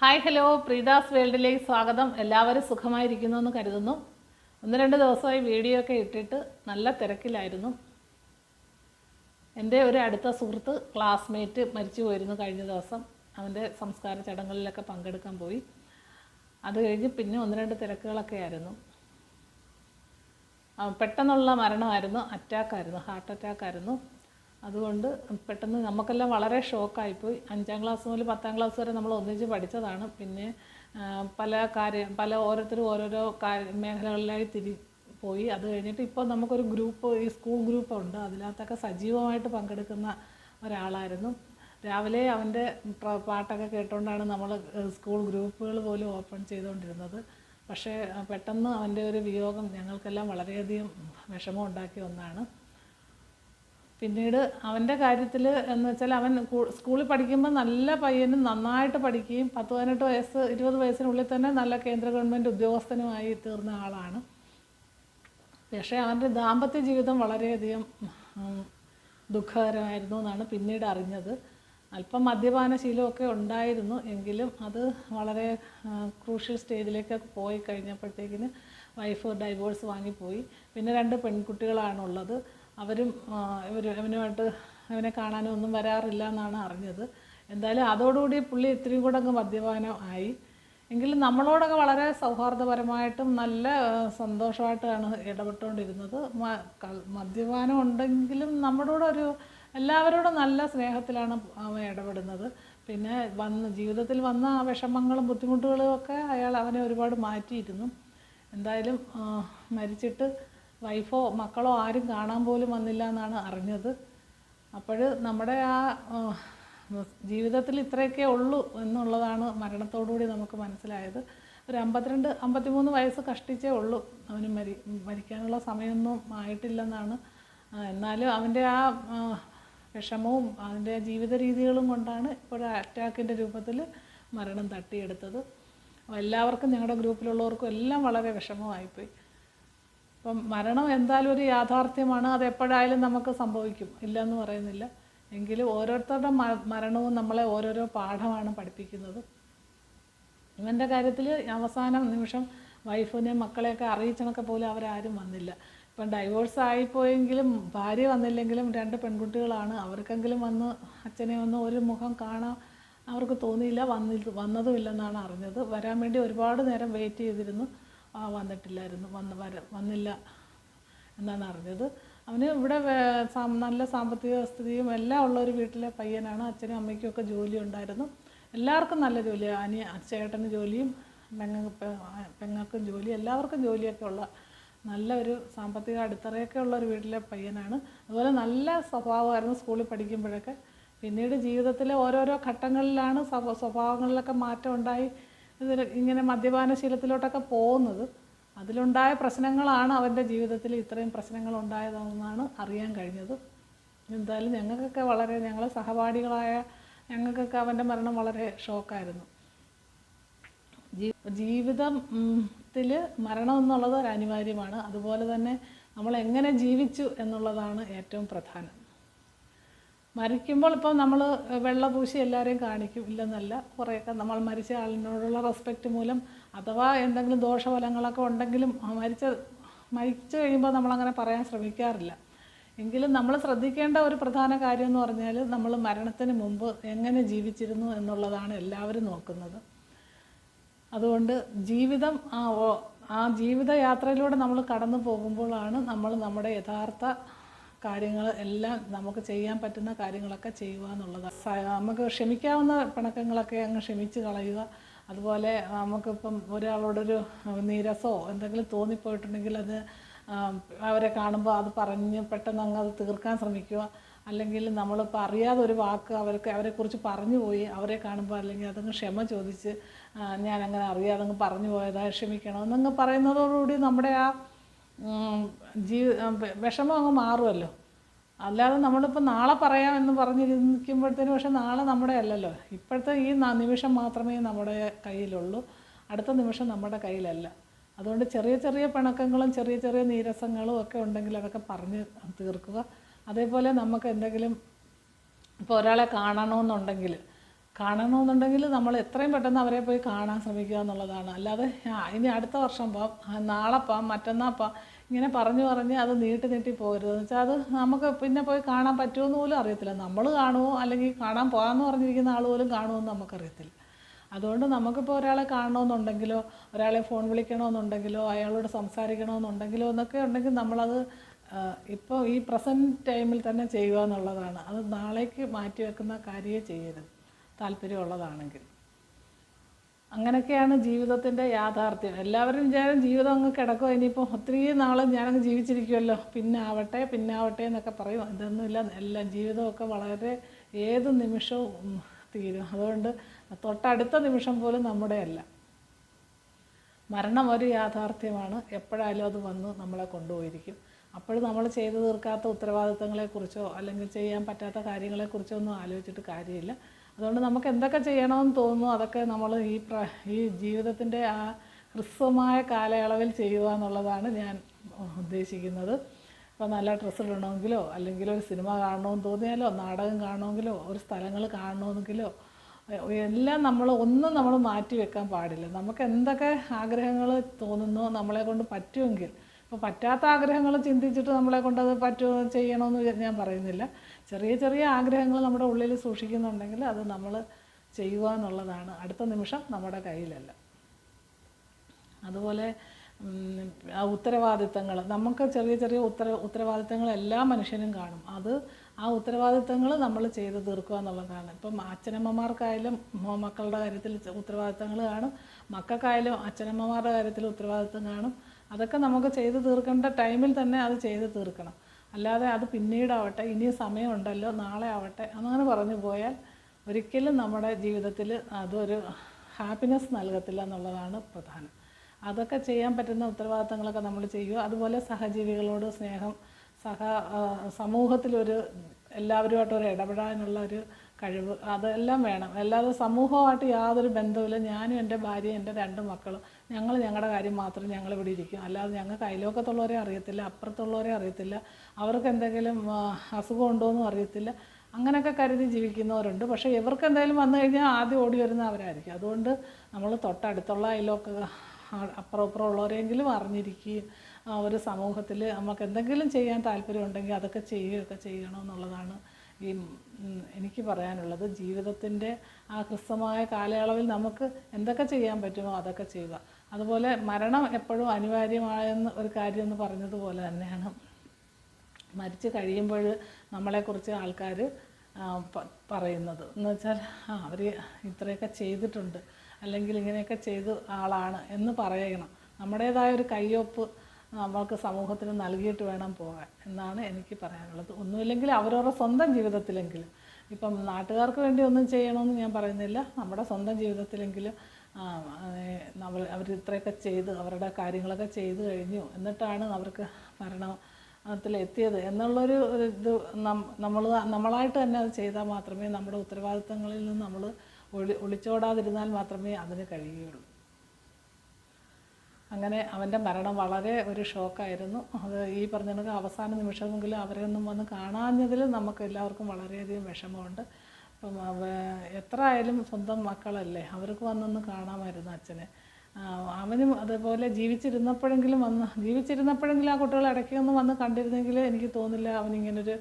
Hi hello പ്രീതാസ് വേൾഡിലേക്ക് സ്വാഗതം. എല്ലാവരും സുഖമായിരിക്കുന്നു എന്ന് കരുതുന്നു. ഒന്ന് രണ്ട് ദിവസമായി വീഡിയോ ഒക്കെ ഇട്ടിട്ട് നല്ല തിരക്കിലായിരുന്നു. എന്റെ ഒരു അടുത്ത സുഹൃത്ത് ക്ലാസ്മേറ്റ് മരിച്ചു പോയിരുന്നു കഴിഞ്ഞ ദിവസം. അവന്റെ സംസ്കാര ചടങ്ങുകളിലൊക്കെ പങ്കെടുക്കാൻ പോയി. അത് കഴിഞ്ഞ് പിന്നെ ഒന്ന് രണ്ട് തിരക്കുകളൊക്കെ ആയിരുന്നു. പെട്ടെന്നുള്ള മരണമായിരുന്നു. അറ്റാക്കായിരുന്നു ഹാർട്ട് അറ്റാക്കായിരുന്നു അതുകൊണ്ട് പെട്ടെന്ന് നമുക്കെല്ലാം വളരെ ഷോക്കായിപ്പോയി. അഞ്ചാം ക്ലാസ് മുതൽ പത്താം ക്ലാസ് വരെ നമ്മൾ ഒന്നിച്ച് പഠിച്ചതാണ്. പിന്നെ പല കാര്യം പല ഓരോരുത്തരും ഓരോരോ കാര്യ മേഖലകളിലായി തിരി പോയി. അത് കഴിഞ്ഞിട്ട് ഇപ്പോൾ നമുക്കൊരു ഗ്രൂപ്പ് ഈ സ്കൂൾ ഗ്രൂപ്പ് ഉണ്ട് അതിനകത്തൊക്കെ സജീവമായിട്ട് പങ്കെടുക്കുന്ന ഒരാളായിരുന്നു. രാവിലെ അവന്റെ പാട്ടൊക്കെ കേട്ടുകൊണ്ടാണ് നമ്മൾ സ്കൂൾ ഗ്രൂപ്പുകൾ പോലും ഓപ്പൺ ചെയ്തുകൊണ്ടിരുന്നത് പക്ഷേ പെട്ടെന്ന് അവന്റെ ഒരു വിയോഗം ഞങ്ങൾക്കെല്ലാം വളരെയധികം വിഷമം ഉണ്ടാക്കിയ ഒന്നാണ്. പിന്നീട് അവന്റെ കാര്യത്തിൽ എന്ന് വെച്ചാൽ അവൻ സ്കൂളിൽ പഠിക്കുമ്പോൾ നല്ല പയ്യനും നന്നായിട്ട് പഠിക്കുകയും പത്ത് പതിനെട്ട് വയസ്സ് ഇരുപത് വയസ്സിനുള്ളിൽ തന്നെ നല്ല കേന്ദ്ര ഗവൺമെന്റ് ഉദ്യോഗസ്ഥനുമായി തീർന്ന ആളാണ്. പക്ഷേ അവന്റെ ദാമ്പത്യ ജീവിതം വളരെയധികം ദുഃഖകരമായിരുന്നു എന്നാണ് പിന്നീട് അറിഞ്ഞത്. അല്പം മദ്യപാന ശീലമൊക്കെ ഉണ്ടായിരുന്നു എങ്കിലും അത് വളരെ ക്രൂഷ്യൽ സ്റ്റേജിലേക്ക് പോയി കഴിഞ്ഞപ്പോഴത്തേക്കിന് വൈഫ് ഡൈവോഴ്സ് വാങ്ങിപ്പോയി. പിന്നെ രണ്ട് പെൺകുട്ടികളാണുള്ളത്. അവരും ഇവർ ഇവനുമായിട്ട് ഇവനെ കാണാനോ ഒന്നും വരാറില്ല എന്നാണ് അറിഞ്ഞത്. എന്തായാലും അതോടുകൂടി പുള്ളി ഇത്രയും കൂടെ അങ്ങ് മദ്യപാനം ആയി. എങ്കിലും നമ്മളോടൊക്കെ വളരെ സൗഹാർദ്ദപരമായിട്ടും നല്ല സന്തോഷമായിട്ടാണ് ഇടപെട്ടുകൊണ്ടിരുന്നത്. മദ്യപാനം ഉണ്ടെങ്കിലും നമ്മളോടെ ഒരു എല്ലാവരോടും നല്ല സ്നേഹത്തിലാണ് അവൻ ഇടപെടുന്നത്. പിന്നെ വന്ന് ജീവിതത്തിൽ വന്ന വിഷമങ്ങളും ബുദ്ധിമുട്ടുകളും ഒക്കെ അയാൾ അവനെ ഒരുപാട് മാറ്റിയിരുന്നു. എന്തായാലും മരിച്ചിട്ട് വൈഫോ മക്കളോ ആരും കാണാൻ പോലും വന്നില്ല എന്നാണ് അറിഞ്ഞത്. അപ്പോൾ നമ്മുടെ ആ ജീവിതത്തിൽ ഇത്രയൊക്കെ ഉള്ളൂ എന്നുള്ളതാണ് മരണത്തോടുകൂടി നമുക്ക് മനസ്സിലായത്. ഒരു അമ്പത്തിരണ്ട് അമ്പത്തിമൂന്ന് വയസ്സ് കഷ്ടിച്ചേ ഉള്ളൂ അവന് മരി മരിക്കാനുള്ള സമയമൊന്നും ആയിട്ടില്ലെന്നാണ്. എന്നാലും അവന്റെ ആ വിഷമവും അതിന്റെ ജീവിത രീതികളും കൊണ്ടാണ് ഇപ്പോൾ അറ്റാക്കിന്റെ രൂപത്തിൽ മരണം തട്ടിയെടുത്തത്. എല്ലാവർക്കും ഞങ്ങളുടെ ഗ്രൂപ്പിലുള്ളവർക്കും എല്ലാം വളരെ വിഷമമായിപ്പോയി. അപ്പം മരണം എന്തായാലും ഒരു യാഥാർത്ഥ്യമാണ്. അത് എപ്പോഴായാലും നമുക്ക് സംഭവിക്കും. ഇല്ലെന്ന് പറയുന്നില്ല. എങ്കിലും ഓരോരുത്തരുടെ മരണവും നമ്മളെ ഓരോരോ പാഠമാണ് പഠിപ്പിക്കുന്നത്. ഇവന്റെ കാര്യത്തിൽ അവസാന നിമിഷം വൈഫിനെ മക്കളെയൊക്കെ അറിയിച്ചണക്കെ പോലും അവരാരും വന്നില്ല. ഇപ്പം ഡൈവോഴ്സ് ആയിപ്പോയെങ്കിലും ഭാര്യ വന്നില്ലെങ്കിലും രണ്ട് പെൺകുട്ടികളാണ്. അവർക്കെങ്കിലും വന്ന് അച്ഛനെ ഒന്ന് ഒരു മുഖം കാണാൻ അവർക്ക് തോന്നിയില്ല. വന്നി വന്നതുമില്ലെന്നാണ് അറിഞ്ഞത്. വരാൻ വേണ്ടി ഒരുപാട് നേരം വെയിറ്റ് ചെയ്തിരുന്നു. വന്നിട്ടില്ലായിരുന്നു. വന്ന് വര വന്നില്ല എന്നാണ് അറിഞ്ഞത്. അവന് ഇവിടെ നല്ല സാമ്പത്തിക സ്ഥിതിയും എല്ലാം ഉള്ള ഒരു വീട്ടിലെ പയ്യനാണ്. അച്ഛനും അമ്മയ്ക്കും ഒക്കെ ജോലി ഉണ്ടായിരുന്നു. എല്ലാവർക്കും നല്ല ജോലിയാണ് അനിയ ചേട്ടന് ജോലിയും പെങ്ങ പെങ്ങൾക്കും ജോലി എല്ലാവർക്കും ജോലിയൊക്കെ ഉള്ള നല്ല ഒരു സാമ്പത്തിക അടിത്തറയൊക്കെ ഉള്ള ഒരു വീട്ടിലെ പയ്യനാണ്. അതുപോലെ നല്ല സ്വഭാവമായിരുന്നു സ്കൂളിൽ പഠിക്കുമ്പോഴൊക്കെ. പിന്നീട് ജീവിതത്തിലെ ഓരോരോ ഘട്ടങ്ങളിലാണ് സ്വഭ സ്വഭാവങ്ങളിലൊക്കെ മാറ്റം ഉണ്ടായി. ഇതിൽ ഇങ്ങനെ മദ്യപാന ശീലത്തിലോട്ടൊക്കെ പോകുന്നത്. അതിലുണ്ടായ പ്രശ്നങ്ങളാണ് അവന്റെ ജീവിതത്തിൽ ഇത്രയും പ്രശ്നങ്ങൾ ഉണ്ടായതെന്നാണ് അറിയാൻ കഴിഞ്ഞത്. എന്തായാലും ഞങ്ങൾക്കൊക്കെ വളരെ ഞങ്ങളെ സഹപാഠികളായ ഞങ്ങൾക്കൊക്കെ അവന്റെ മരണം വളരെ ഷോക്കായിരുന്നു. ജീവിതത്തിൽ മരണം എന്നുള്ളത് ഒരു അനിവാര്യമാണ്. അതുപോലെ തന്നെ നമ്മൾ എങ്ങനെ ജീവിച്ചു എന്നുള്ളതാണ് ഏറ്റവും പ്രധാനം. മരിക്കുമ്പോൾ ഇപ്പം നമ്മൾ വെള്ള പൂശി എല്ലാവരെയും കാണിക്കും. ഇല്ലെന്നല്ല കുറേയൊക്കെ നമ്മൾ മരിച്ച ആളിനോടുള്ള റെസ്പെക്റ്റ് മൂലം അഥവാ എന്തെങ്കിലും ദോഷഫലങ്ങളൊക്കെ ഉണ്ടെങ്കിലും മരിച്ച മരിച്ചു കഴിയുമ്പോൾ നമ്മളങ്ങനെ പറയാൻ ശ്രമിക്കാറില്ല. എങ്കിലും നമ്മൾ ശ്രദ്ധിക്കേണ്ട ഒരു പ്രധാന കാര്യം എന്ന് പറഞ്ഞാൽ നമ്മൾ മരണത്തിന് മുമ്പ് എങ്ങനെ ജീവിച്ചിരുന്നു എന്നുള്ളതാണ് എല്ലാവരും നോക്കുന്നത്. അതുകൊണ്ട് ജീവിതം ആ ആ ജീവിതയാത്രയിലൂടെ നമ്മൾ കടന്നു പോകുമ്പോഴാണ് നമ്മൾ നമ്മുടെ യഥാർത്ഥ കാര്യങ്ങൾ എല്ലാം നമുക്ക് ചെയ്യാൻ പറ്റുന്ന കാര്യങ്ങളൊക്കെ ചെയ്യുക എന്നുള്ളതാണ് നമുക്ക് ക്ഷമിക്കാവുന്ന പിണക്കങ്ങളൊക്കെ അങ്ങ് ക്ഷമിച്ച് കളയുക. അതുപോലെ നമുക്കിപ്പം ഒരാളോടൊരു നീരസോ എന്തെങ്കിലും തോന്നിപ്പോയിട്ടുണ്ടെങ്കിൽ അത് അവരെ കാണുമ്പോൾ അത് പറഞ്ഞ് പെട്ടെന്ന് അങ്ങ് അത് തീർക്കാൻ ശ്രമിക്കുക. അല്ലെങ്കിൽ നമ്മളിപ്പോൾ അറിയാതെ ഒരു വാക്ക് അവർക്ക് അവരെക്കുറിച്ച് പറഞ്ഞു പോയി അവരെ കാണുമ്പോൾ അല്ലെങ്കിൽ അതങ്ങ് ക്ഷമ ചോദിച്ച് ഞാൻ അങ്ങനെ അറിയാതെ അങ്ങ് പറഞ്ഞു പോയതാ ക്ഷമിക്കണം എന്നങ്ങ് പറയുന്നതോടുകൂടി നമ്മുടെ ആ ജീ വിഷമം അങ്ങ് മാറുമല്ലോ. അല്ലാതെ നമ്മളിപ്പോൾ നാളെ പറയാമെന്ന് പറഞ്ഞിരിക്കുമ്പോഴത്തേനും പക്ഷേ നാളെ നമ്മുടെ അല്ലല്ലോ. ഇപ്പോഴത്തെ ഈ നിമിഷം മാത്രമേ നമ്മുടെ കയ്യിലുള്ളൂ. അടുത്ത നിമിഷം നമ്മുടെ കയ്യിലല്ല. അതുകൊണ്ട് ചെറിയ ചെറിയ പിണക്കങ്ങളും ചെറിയ ചെറിയ നീരസങ്ങളും ഒക്കെ ഉണ്ടെങ്കിൽ അതൊക്കെ പറഞ്ഞ് തീർക്കുക. അതേപോലെ നമുക്ക് എന്തെങ്കിലും ഇപ്പോൾ ഒരാളെ കാണണമെന്നുണ്ടെങ്കിൽ കാണണമെന്നുണ്ടെങ്കിൽ നമ്മൾ എത്രയും പെട്ടെന്ന് അവരെ പോയി കാണാൻ ശ്രമിക്കുക എന്നുള്ളതാണ്. അല്ലാതെ ഇനി അടുത്ത വർഷം പോ നാളെ പോ മറ്റന്നാൾ പോ ഇങ്ങനെ പറഞ്ഞു പറഞ്ഞ് അത് നീട്ടി നീട്ടി പോകരുത്. എന്ന് വെച്ചാൽ അത് നമുക്ക് പിന്നെ പോയി കാണാൻ പറ്റുമെന്ന് പോലും അറിയത്തില്ല. നമ്മൾ കാണുമോ അല്ലെങ്കിൽ കാണാൻ പോകാമെന്ന് പറഞ്ഞിരിക്കുന്ന ആൾ പോലും കാണുമെന്ന് നമുക്കറിയത്തില്ല. അതുകൊണ്ട് നമുക്കിപ്പോൾ ഒരാളെ കാണണമെന്നുണ്ടെങ്കിലോ ഒരാളെ ഫോൺ വിളിക്കണമെന്നുണ്ടെങ്കിലോ അയാളോട് സംസാരിക്കണമെന്നുണ്ടെങ്കിലോ എന്നൊക്കെ ഉണ്ടെങ്കിൽ നമ്മളത് ഇപ്പോൾ ഈ പ്രസന്റ് ടൈമിൽ തന്നെ ചെയ്യുക എന്നുള്ളതാണ്. അത് നാളേക്ക് മാറ്റി വെക്കുന്ന കാര്യമേ ചെയ്യരുത്. താല്പര്യമുള്ളതാണെങ്കിൽ. അങ്ങനെയൊക്കെയാണ് ജീവിതത്തിന്റെ യാഥാർത്ഥ്യം. എല്ലാവരും വിചാരം ജീവിതം അങ്ങ് കിടക്കുമോ ഇനിയിപ്പോൾ ഒത്തിരി നാൾ ഞാനങ്ങ് ജീവിച്ചിരിക്കുമല്ലോ പിന്നെ ആവട്ടെ പിന്നെ ആവട്ടെ എന്നൊക്കെ പറയും. ഇതൊന്നുമില്ല. എല്ലാം ജീവിതമൊക്കെ വളരെ ഏത് നിമിഷവും തീരും. അതുകൊണ്ട് തൊട്ടടുത്ത നിമിഷം പോലും നമ്മുടെ അല്ല മരണം ഒരു യാഥാർത്ഥ്യമാണ്. എപ്പോഴായാലും അത് വന്ന് നമ്മളെ കൊണ്ടുപോയിരിക്കും. അപ്പോഴും നമ്മൾ ചെയ്തു തീർക്കാത്ത ഉത്തരവാദിത്തങ്ങളെക്കുറിച്ചോ അല്ലെങ്കിൽ ചെയ്യാൻ പറ്റാത്ത കാര്യങ്ങളെക്കുറിച്ചോ ഒന്നും ആലോചിച്ചിട്ട് കാര്യമില്ല. അതുകൊണ്ട് നമുക്ക് എന്തൊക്കെ ചെയ്യണമെന്ന് തോന്നുന്നു അതൊക്കെ നമ്മൾ ഈ പ്ര ഈ ജീവിതത്തിന്റെ ആ ഹ്രസ്വമായ കാലയളവിൽ ചെയ്യുക എന്നുള്ളതാണ് ഞാൻ ഉദ്ദേശിക്കുന്നത്. ഇപ്പോൾ നല്ല ഡ്രസ്സ് ഇടണമെങ്കിലോ അല്ലെങ്കിൽ ഒരു സിനിമ കാണണമെന്ന് തോന്നിയാലോ നാടകം കാണണമെങ്കിലോ ഒരു സ്ഥലങ്ങൾ കാണണമെന്നെങ്കിലോ എല്ലാം നമ്മൾ ഒന്നും നമ്മൾ മാറ്റി വെക്കാൻ പാടില്ല. നമുക്ക് എന്തൊക്കെ ആഗ്രഹങ്ങൾ തോന്നുന്നു നമ്മളെ കൊണ്ട് പറ്റുമെങ്കിൽ ഇപ്പോൾ പറ്റാത്ത ആഗ്രഹങ്ങൾ ചിന്തിച്ചിട്ട് നമ്മളെ കൊണ്ട് അത് പറ്റുമോ ചെയ്യണമെന്ന് ഞാൻ പറയുന്നില്ല. ചെറിയ ചെറിയ ആഗ്രഹങ്ങൾ നമ്മുടെ ഉള്ളിൽ സൂക്ഷിക്കുന്നുണ്ടെങ്കിൽ അത് നമ്മൾ ചെയ്യുക എന്നുള്ളതാണ് അടുത്ത നിമിഷം നമ്മുടെ കയ്യിലല്ല. അതുപോലെ ആ ഉത്തരവാദിത്തങ്ങൾ. നമുക്ക് ചെറിയ ചെറിയ ഉത്തര ഉത്തരവാദിത്തങ്ങൾ എല്ലാ മനുഷ്യനും കാണും. അത് ആ ഉത്തരവാദിത്തങ്ങൾ നമ്മൾ ചെയ്ത് തീർക്കുക എന്നുള്ളതാണ് ഇപ്പം അച്ഛനമ്മമാർക്കായാലും മക്കളുടെ കാര്യത്തിൽ ഉത്തരവാദിത്തങ്ങൾ കാണും. മക്കൾക്കായാലും അച്ഛനമ്മമാരുടെ കാര്യത്തിൽ ഉത്തരവാദിത്തം കാണും. അതൊക്കെ നമുക്ക് ചെയ്ത് തീർക്കേണ്ട ടൈമിൽ തന്നെ അത് ചെയ്ത് തീർക്കണം. അല്ലാതെ അത് പിന്നീടാവട്ടെ ഇനിയും സമയമുണ്ടല്ലോ നാളെ ആവട്ടെ അങ്ങനെ പറഞ്ഞു പോയാൽ ഒരിക്കലും നമ്മുടെ ജീവിതത്തിൽ അതൊരു ഹാപ്പിനെസ് നൽകത്തില്ല എന്നുള്ളതാണ് പ്രധാനം. അതൊക്കെ ചെയ്യാൻ പറ്റുന്ന ഉത്തരവാദിത്തങ്ങളൊക്കെ നമ്മൾ ചെയ്യുക. അതുപോലെ സഹജീവികളോട് സ്നേഹം സഹ സമൂഹത്തിലൊരു എല്ലാവരുമായിട്ടൊരു ഇടപെടാനുള്ള ഒരു കഴിവ് അതെല്ലാം വേണം. അല്ലാതെ സമൂഹമായിട്ട് യാതൊരു ബന്ധവുമില്ല. ഞാനും എന്റെ ഭാര്യയും എന്റെ രണ്ട് മക്കളും. ഞങ്ങൾ ഞങ്ങളുടെ കാര്യം മാത്രം ഞങ്ങൾ ഇവിടെ ഇരിക്കും. അല്ലാതെ ഞങ്ങൾക്ക് അയലോക്കത്തുള്ളവരെ അറിയത്തില്ല അപ്പുറത്തുള്ളവരെ അറിയത്തില്ല അവർക്ക് എന്തെങ്കിലും അസുഖം ഉണ്ടോ എന്നും അറിയത്തില്ല. അങ്ങനെയൊക്കെ കരുതി ജീവിക്കുന്നവരുണ്ട്. പക്ഷേ ഇവർക്ക് എന്തെങ്കിലും വന്നു കഴിഞ്ഞാൽ ആദ്യം ഓടി വരുന്ന അവരായിരിക്കും. അതുകൊണ്ട് നമ്മൾ തൊട്ടടുത്തുള്ള അയലോക്ക അപ്പുറം അപ്പുറം ഉള്ളവരെങ്കിലും അറിഞ്ഞിരിക്കുകയും ഒരു സമൂഹത്തിൽ നമുക്ക് എന്തെങ്കിലും ചെയ്യാൻ താല്പര്യമുണ്ടെങ്കിൽ അതൊക്കെ ചെയ്യുകയൊക്കെ ചെയ്യണമെന്നുള്ളതാണ് ഈ എനിക്ക് പറയാനുള്ളത് ജീവിതത്തിന്റെ ആ ഹ്രസ്വമായ കാലയളവിൽ നമുക്ക് എന്തൊക്കെ ചെയ്യാൻ പറ്റുമോ അതൊക്കെ ചെയ്യുക. അതുപോലെ മരണം എപ്പോഴും അനിവാര്യമായെന്ന് ഒരു കാര്യം എന്ന് പറഞ്ഞതുപോലെ തന്നെയാണ്. മരിച്ച് കഴിയുമ്പോൾ നമ്മളെക്കുറിച്ച് ആൾക്കാർ പറയുന്നത്. എന്ന് വെച്ചാൽ ആ അവർ ഇത്രയൊക്കെ ചെയ്തിട്ടുണ്ട്. അല്ലെങ്കിൽ ഇങ്ങനെയൊക്കെ ചെയ്ത ആളാണ് എന്ന് പറയണം. നമ്മുടേതായ ഒരു കയ്യൊപ്പ് നമ്മൾക്ക് സമൂഹത്തിന് നൽകിയിട്ട് വേണം പോകാൻ എന്നാണ് എനിക്ക് പറയാനുള്ളത്. ഒന്നുമില്ലെങ്കിൽ അവരവരുടെ സ്വന്തം ജീവിതത്തിലെങ്കിലും ഇപ്പം നാട്ടുകാർക്ക് വേണ്ടി ഒന്നും ചെയ്യണമെന്ന് ഞാൻ പറയുന്നില്ല. നമ്മുടെ സ്വന്തം ജീവിതത്തിലെങ്കിലും നമ്മൾ അവർ ഇത്രയൊക്കെ ചെയ്ത് അവരുടെ കാര്യങ്ങളൊക്കെ ചെയ്തു കഴിഞ്ഞു എന്നിട്ടാണ് അവർക്ക് മരണം എത്തിയത് എന്നുള്ളൊരു ഇത് നമ്മൾ നമ്മളായിട്ട് തന്നെ അത് ചെയ്താൽ മാത്രമേ നമ്മുടെ ഉത്തരവാദിത്തങ്ങളിൽ നിന്ന് നമ്മൾ ഒളി ഒളിച്ചോടാതിരുന്നാൽ മാത്രമേ അതിന് കഴിയുകയുള്ളൂ. അങ്ങനെ അവന്റെ മരണം വളരെ ഒരു ഷോക്കായിരുന്നു. അത് ഈ പറഞ്ഞ കണക്ക് അവസാന നിമിഷമെങ്കിലും അവരെ ഒന്നും വന്ന് കാണാഞ്ഞതിൽ നമുക്ക് എല്ലാവർക്കും വളരെയധികം വിഷമമുണ്ട്. അപ്പം എത്ര ആയാലും സ്വന്തം മക്കളല്ലേ അവർക്ക് വന്നൊന്ന് കാണാമായിരുന്നു അച്ഛനെ. അവനും അതുപോലെ ജീവിച്ചിരുന്നപ്പോഴെങ്കിലും വന്ന് ജീവിച്ചിരുന്നപ്പോഴെങ്കിലും ആ കുട്ടികൾ ഇടയ്ക്ക് ഒന്ന് വന്ന് കണ്ടിരുന്നെങ്കിൽ എനിക്ക് തോന്നില്ല അവനിങ്ങനൊരു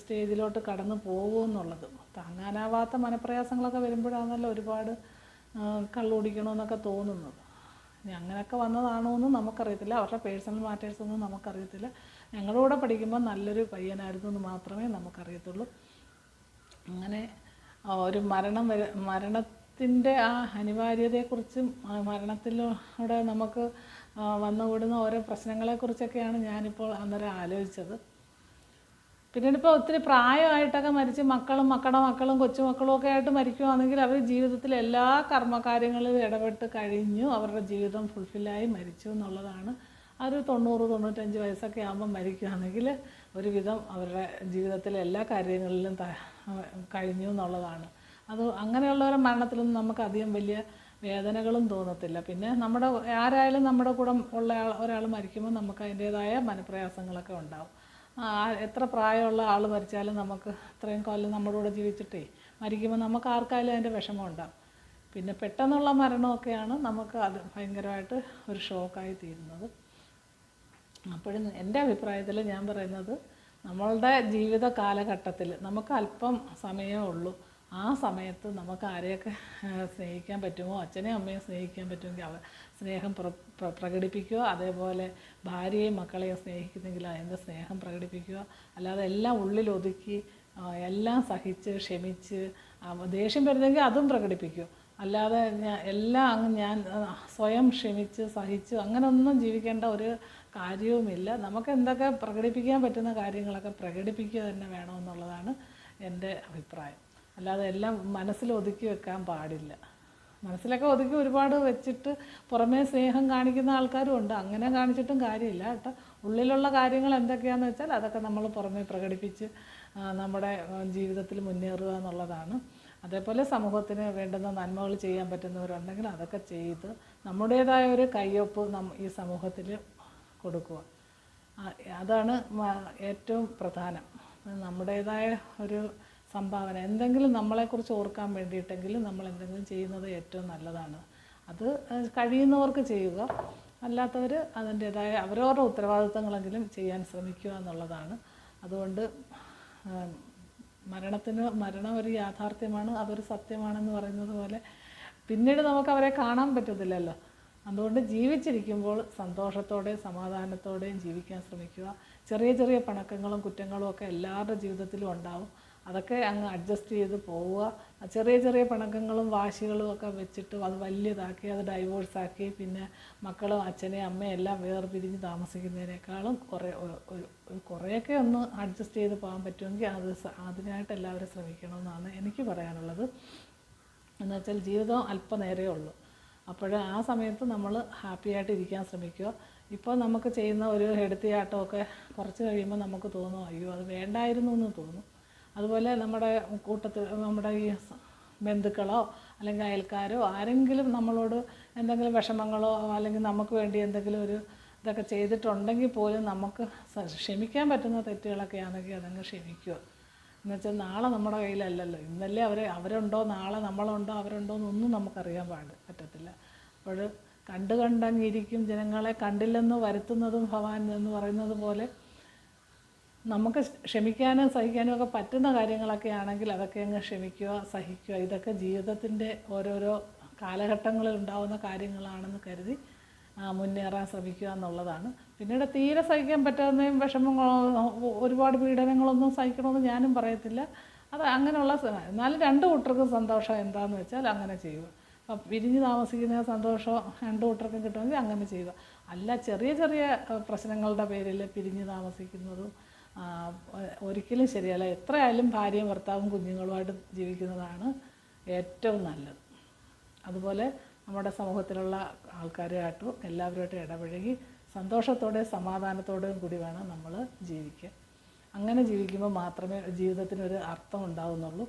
സ്റ്റേജിലോട്ട് കടന്നു പോകുമെന്നുള്ളത്. താങ്ങാനാവാത്ത മനപ്രയാസങ്ങളൊക്കെ വരുമ്പോഴാണല്ലോ ഒരുപാട് കള്ളുടിക്കണമെന്നൊക്കെ തോന്നുന്നത്. ഇനി അങ്ങനെയൊക്കെ വന്നതാണോ എന്നും നമുക്കറിയത്തില്ല. അവരുടെ പേഴ്സണൽ മാറ്റേഴ്സ് ഒന്നും നമുക്കറിയത്തില്ല. ഞങ്ങളുടെ കൂടെ പഠിക്കുമ്പോൾ നല്ലൊരു പയ്യനായിരുന്നു എന്ന് മാത്രമേ നമുക്കറിയത്തുള്ളൂ. അങ്ങനെ ഒരു മരണം വരെ മരണത്തിന്റെ ആ അനിവാര്യതയെക്കുറിച്ചും മരണത്തിലൂടെ നമുക്ക് വന്നുകൂടുന്ന ഓരോ പ്രശ്നങ്ങളെക്കുറിച്ചൊക്കെയാണ് ഞാനിപ്പോൾ അന്നേരം ആലോചിച്ചത്. പിന്നീട് ഇപ്പോൾ ഒത്തിരി പ്രായമായിട്ടൊക്കെ മരിച്ച് മക്കളും മക്കളുടെ മക്കളും കൊച്ചുമക്കളും ഒക്കെ ആയിട്ട് മരിക്കുവാണെങ്കിൽ അവർ ജീവിതത്തിലെ എല്ലാ കർമ്മകാര്യങ്ങളിലും ഇടപെട്ട് കഴിഞ്ഞു. അവരുടെ ജീവിതം ഫുൾഫില്ലായി മരിച്ചു എന്നുള്ളതാണ്. ഒരു തൊണ്ണൂറ് തൊണ്ണൂറ്റഞ്ച് വയസ്സൊക്കെ ആകുമ്പോൾ മരിക്കുകയാണെങ്കിൽ ഒരുവിധം അവരുടെ ജീവിതത്തിലെ എല്ലാ കാര്യങ്ങളിലും കഴിഞ്ഞു എന്നുള്ളതാണ്. അത് അങ്ങനെയുള്ളവരുടെ മരണത്തിലൊന്നും നമുക്ക് അധികം വലിയ വേദനകളും തോന്നത്തില്ല. പിന്നെ നമ്മുടെ ആരായാലും നമ്മുടെ കൂടെ ഉള്ള ഒരാൾ മരിക്കുമ്പോൾ നമുക്ക് അതിന്റേതായ മനപ്രയാസങ്ങളൊക്കെ ഉണ്ടാവും. എത്ര പ്രായമുള്ള ആൾ മരിച്ചാലും നമുക്ക് ഇത്രയും കാലം നമ്മുടെ കൂടെ ജീവിച്ചിട്ടേ മരിക്കുമ്പോൾ നമുക്ക് ആർക്കായാലും അതിന്റെ വിഷമം ഉണ്ടാകും പിന്നെ പെട്ടെന്നുള്ള മരണമൊക്കെയാണ് നമുക്ക് അത് ഭയങ്കരമായിട്ട് ഒരു ഷോക്കായി തീരുന്നത്. അപ്പോഴും എന്റെ അഭിപ്രായത്തിൽ ഞാൻ പറയുന്നത് നമ്മളുടെ ജീവിത കാലഘട്ടത്തിൽ നമുക്ക് അല്പം സമയമേ ഉള്ളൂ. ആ സമയത്ത് നമുക്ക് ആരെയൊക്കെ സ്നേഹിക്കാൻ പറ്റുമോ? അച്ഛനെയും അമ്മയും സ്നേഹിക്കാൻ പറ്റുമെങ്കിൽ അവ സ്നേഹം പ്ര പ്ര- പ്രകടിപ്പിക്കുക. അതേപോലെ ഭാര്യയെയും മക്കളെയും സ്നേഹിക്കുന്നെങ്കിൽ അതിന്റെ സ്നേഹം പ്രകടിപ്പിക്കുക. അല്ലാതെ എല്ലാം ഉള്ളിലൊതുക്കി എല്ലാം സഹിച്ച് ക്ഷമിച്ച് ദേഷ്യം വരുന്നെങ്കിൽ അതും പ്രകടിപ്പിക്കും. അല്ലാതെ ഞാൻ എല്ലാം അങ്ങ് ഞാൻ സ്വയം ക്ഷമിച്ച് സഹിച്ചു അങ്ങനെയൊന്നും ജീവിക്കേണ്ട ഒരു കാര്യവുമില്ല. നമുക്ക് എന്തൊക്കെ പ്രകടിപ്പിക്കാൻ പറ്റുന്ന കാര്യങ്ങളൊക്കെ പ്രകടിപ്പിക്കുക തന്നെ വേണമെന്നുള്ളതാണ് എന്റെ അഭിപ്രായം. അല്ലാതെ എല്ലാം മനസ്സിൽ ഒതുക്കി വെക്കാൻ പാടില്ല. മനസ്സിലൊക്കെ ഒതുക്കി ഒരുപാട് വെച്ചിട്ട് പുറമേ സ്നേഹം കാണിക്കുന്ന ആൾക്കാരും ഉണ്ട്. അങ്ങനെ കാണിച്ചിട്ടും കാര്യമില്ല കേട്ടോ. ഉള്ളിലുള്ള കാര്യങ്ങൾ എന്തൊക്കെയാണെന്ന് വെച്ചാൽ അതൊക്കെ നമ്മൾ പുറമേ പ്രകടിപ്പിച്ച് നമ്മുടെ ജീവിതത്തിൽ മുന്നേറുക എന്നുള്ളതാണ്. അതേപോലെ സമൂഹത്തിന് വേണ്ടുന്ന നന്മകൾ ചെയ്യാൻ പറ്റുന്നവരുണ്ടെങ്കിൽ അതൊക്കെ ചെയ്ത് നമ്മുടേതായ ഒരു കയ്യൊപ്പ് നം ഈ സമൂഹത്തിൽ കൊടുക്കുക. അതാണ് ഏറ്റവും പ്രധാനം. നമ്മുടേതായ ഒരു സംഭാവന. എന്തെങ്കിലും നമ്മളെക്കുറിച്ച് ഓർക്കാൻ വേണ്ടിയിട്ടെങ്കിലും നമ്മൾ എന്തെങ്കിലും ചെയ്യുന്നത് ഏറ്റവും നല്ലതാണ്. അത് കഴിയുന്നവർക്ക് ചെയ്യുക. അല്ലാത്തവർ അതിന്റേതായ അവരവരുടെ ഉത്തരവാദിത്തങ്ങളെങ്കിലും ചെയ്യാൻ ശ്രമിക്കുക എന്നുള്ളതാണ്. അതുകൊണ്ട് മരണത്തിന് മരണം ഒരു യാഥാർത്ഥ്യമാണ് അതൊരു സത്യമാണെന്ന് പറയുന്നത് പോലെ പിന്നീട് നമുക്ക് അവരെ കാണാൻ പറ്റത്തില്ലല്ലോ. അതുകൊണ്ട് ജീവിച്ചിരിക്കുമ്പോൾ സന്തോഷത്തോടെയും സമാധാനത്തോടെയും ജീവിക്കാൻ ശ്രമിക്കുക. ചെറിയ ചെറിയ പണക്കങ്ങളും കുറ്റങ്ങളും ഒക്കെ എല്ലാവരുടെ ജീവിതത്തിലും ഉണ്ടാവും. അതൊക്കെ അങ്ങ് അഡ്ജസ്റ്റ് ചെയ്ത് പോവുക. ചെറിയ ചെറിയ പിണക്കങ്ങളും വാശികളും ഒക്കെ വെച്ചിട്ട് അത് വലിയതാക്കി അത് ഡൈവോഴ്സാക്കി പിന്നെ മക്കളും അച്ഛനെയും അമ്മയും എല്ലാം വേർപിരിഞ്ഞ് താമസിക്കുന്നതിനേക്കാളും കുറേ കുറേയൊക്കെ ഒന്ന് അഡ്ജസ്റ്റ് ചെയ്ത് പോകാൻ പറ്റുമെങ്കിൽ അത് അതിനായിട്ട് എല്ലാവരും ശ്രമിക്കണമെന്നാണ് എനിക്ക് പറയാനുള്ളത്. എന്നുവെച്ചാൽ ജീവിതം അല്പനേരേ ഉള്ളൂ. അപ്പോൾ ആ സമയത്ത് നമ്മൾ ഹാപ്പി ആയിട്ട് ഇരിക്കാൻ ശ്രമിക്കുക. ഇപ്പോൾ നമുക്ക് ചെയ്യുന്ന ഒരു എടുത്തിയാട്ടമൊക്കെ കുറച്ച് കഴിയുമ്പോൾ നമുക്ക് തോന്നും അയ്യോ അത് വേണ്ടായിരുന്നു എന്ന് തോന്നും. അതുപോലെ നമ്മുടെ കൂട്ടത്തിൽ നമ്മുടെ ഈ ബന്ധുക്കളോ അല്ലെങ്കിൽ അയൽക്കാരോ ആരെങ്കിലും നമ്മളോട് എന്തെങ്കിലും വിഷമങ്ങളോ അല്ലെങ്കിൽ നമുക്ക് വേണ്ടി എന്തെങ്കിലും ഒരു ഇതൊക്കെ ചെയ്തിട്ടുണ്ടെങ്കിൽ പോലും നമുക്ക് ക്ഷമിക്കാൻ പറ്റുന്ന തെറ്റുകളൊക്കെ ആണെങ്കിൽ അതങ്ങ് ക്ഷമിക്കുക. എന്നുവെച്ചാൽ നാളെ നമ്മുടെ കയ്യിലല്ലല്ലോ. ഇന്നല്ലേ അവർ അവരുണ്ടോ? നാളെ നമ്മളുണ്ടോ? അവരുണ്ടോ? എന്നൊന്നും നമുക്കറിയാൻ പാട് പറ്റത്തില്ല. അപ്പോൾ കണ്ടു കണ്ടങ്ങിരിക്കും ജനങ്ങളെ കണ്ടില്ലെന്ന് വരുത്തുന്നതും ഭവാൻ എന്ന് പറയുന്നത് പോലെ നമുക്ക് ക്ഷമിക്കാനും സഹിക്കാനും ഒക്കെ പറ്റുന്ന കാര്യങ്ങളൊക്കെ ആണെങ്കിൽ അതൊക്കെ അങ്ങ് ക്ഷമിക്കുക സഹിക്കുക. ഇതൊക്കെ ജീവിതത്തിന്റെ ഓരോരോ കാലഘട്ടങ്ങളിൽ ഉണ്ടാകുന്ന കാര്യങ്ങളാണെന്ന് കരുതി മുന്നേറാൻ ശ്രമിക്കുക എന്നുള്ളതാണ്. പിന്നീട് തീരെ സഹിക്കാൻ പറ്റാവുന്നതും വിഷമങ്ങളോ ഒരുപാട് പീഡനങ്ങളൊന്നും സഹിക്കണമെന്ന് ഞാനും പറയത്തില്ല. അത് അങ്ങനെയുള്ള എന്നാലും രണ്ട് കൂട്ടർക്കും സന്തോഷം എന്താണെന്ന് വെച്ചാൽ അങ്ങനെ ചെയ്യുക. അപ്പം പിരിഞ്ഞ് താമസിക്കുന്ന സന്തോഷം രണ്ട് കൂട്ടർക്കും കിട്ടുമെങ്കിൽ അങ്ങനെ ചെയ്യുക. അല്ല ചെറിയ ചെറിയ പ്രശ്നങ്ങളുടെ പേരിൽ പിരിഞ്ഞ് താമസിക്കുന്നതും ഒരിക്കലും ശരിയല്ല. എത്രയായാലും ഭാര്യയും ഭർത്താവും കുഞ്ഞുങ്ങളുമായിട്ട് ജീവിക്കുന്നതാണ് ഏറ്റവും നല്ലത്. അതുപോലെ നമ്മുടെ സമൂഹത്തിലുള്ള ആൾക്കാരുമായിട്ടും എല്ലാവരുമായിട്ടും ഇടപഴകി സന്തോഷത്തോടെ സമാധാനത്തോടെയും കൂടി വേണം നമ്മൾ ജീവിക്കാൻ. അങ്ങനെ ജീവിക്കുമ്പോൾ മാത്രമേ ജീവിതത്തിനൊരു അർത്ഥം ഉണ്ടാവുന്നുള്ളൂ.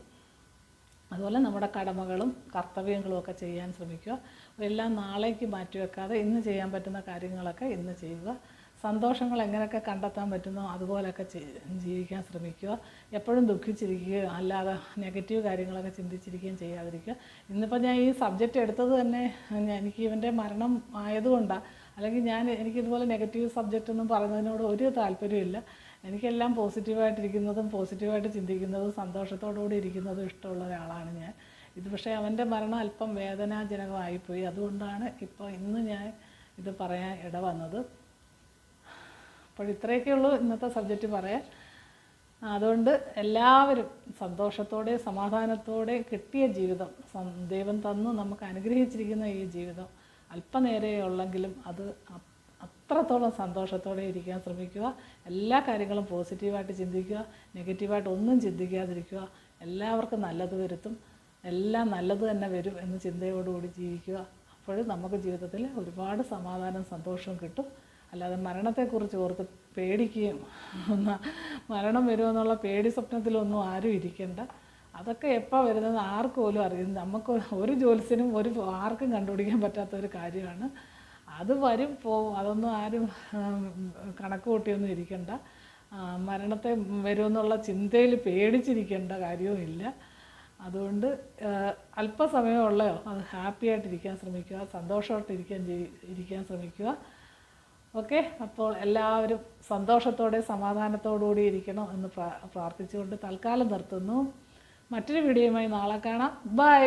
അതുപോലെ നമ്മുടെ കടമകളും കർത്തവ്യങ്ങളും ഒക്കെ ചെയ്യാൻ ശ്രമിക്കുക. എല്ലാം നാളേക്ക് മാറ്റിവെക്കാതെ ഇന്ന് ചെയ്യാൻ പറ്റുന്ന കാര്യങ്ങളൊക്കെ ഇന്ന് ചെയ്യുക. സന്തോഷങ്ങൾ എങ്ങനെയൊക്കെ കണ്ടെത്താൻ പറ്റുന്നോ അതുപോലെയൊക്കെ ജീവിക്കാൻ ശ്രമിക്കുക. എപ്പോഴും ദുഃഖിച്ചിരിക്കുക അല്ലാതെ നെഗറ്റീവ് കാര്യങ്ങളൊക്കെ ചിന്തിച്ചിരിക്കുകയും ചെയ്യാതിരിക്കുക. ഇന്നിപ്പോൾ ഞാൻ ഈ സബ്ജക്റ്റ് എടുത്തത് തന്നെ എനിക്ക് ഇവന്റെ മരണം ആയതുകൊണ്ടാണ് അല്ലെങ്കിൽ ഞാൻ എനിക്കിതുപോലെ നെഗറ്റീവ് സബ്ജക്റ്റ് ഒന്നും പറയുന്നതിനോട് ഒരു താല്പര്യമില്ല എനിക്കെല്ലാം പോസിറ്റീവായിട്ടിരിക്കുന്നതും പോസിറ്റീവായിട്ട് ചിന്തിക്കുന്നതും സന്തോഷത്തോടുകൂടി ഇരിക്കുന്നതും ഇഷ്ടമുള്ള ഒരാളാണ് ഞാൻ. ഇത് പക്ഷേ അവന്റെ മരണം അല്പം വേദനാജനകമായിപ്പോയി. അതുകൊണ്ടാണ് ഇപ്പോൾ ഇന്ന് ഞാൻ ഇത് പറയാൻ ഇട വന്നത് അപ്പോൾ ഇത്രയൊക്കെ ഉള്ളൂ ഇന്നത്തെ സബ്ജക്റ്റ് പറയാൻ. അതുകൊണ്ട് എല്ലാവരും സന്തോഷത്തോടെ സമാധാനത്തോടെ കിട്ടിയ ജീവിതം ദൈവം തന്നു നമുക്ക് അനുഗ്രഹിച്ചിരിക്കുന്ന ഈ ജീവിതം. അല്പനേരേ ഉള്ളെങ്കിലും അത് അത്രത്തോളം സന്തോഷത്തോടെ ഇരിക്കാൻ ശ്രമിക്കുക. എല്ലാ കാര്യങ്ങളും പോസിറ്റീവായിട്ട് ചിന്തിക്കുക. നെഗറ്റീവായിട്ട് ഒന്നും ചിന്തിക്കാതിരിക്കുക. എല്ലാവർക്കും നല്ലത് വരുത്തും. എല്ലാം നല്ലത് തന്നെ വരും എന്ന ചിന്തയോടുകൂടി ജീവിക്കുക. അപ്പോഴും നമുക്ക് ജീവിതത്തിൽ ഒരുപാട് സമാധാനം സന്തോഷവും കിട്ടും. അല്ലാതെ മരണത്തെക്കുറിച്ച് ഓർത്ത് പേടിക്കുകയും ഒന്ന് മരണം വരുമെന്നുള്ള പേടി സ്വപ്നത്തിലൊന്നും ആരും ഇരിക്കേണ്ട. അതൊക്കെ എപ്പോൾ വരുന്നത് ആർക്കും പോലും അറിയും. നമുക്ക് ഒരു ജോലിസിനും ഒരു ആർക്കും കണ്ടുപിടിക്കാൻ പറ്റാത്ത ഒരു കാര്യമാണ്. അത് വരും പോവും. അതൊന്നും ആരും കണക്ക് കൂട്ടിയൊന്നും ഇരിക്കണ്ട. മരണത്തെ വരുമെന്നുള്ള ചിന്തയിൽ പേടിച്ചിരിക്കേണ്ട കാര്യവുമില്ല അതുകൊണ്ട് അല്പസമയമുള്ളയോ അത് ഹാപ്പിയായിട്ടിരിക്കാൻ ശ്രമിക്കുക സന്തോഷമായിട്ടിരിക്കാൻ ഇരിക്കാൻ ശ്രമിക്കുക. ഓക്കെ? അപ്പോൾ എല്ലാവരും സന്തോഷത്തോടെ സമാധാനത്തോടുകൂടി ഇരിക്കണം എന്ന് പ്രാ പ്രാർത്ഥിച്ചുകൊണ്ട് തൽക്കാലം നിർത്തുന്നു. മറ്റൊരു വീഡിയോയുമായി നാളെ കാണാം. ബൈ!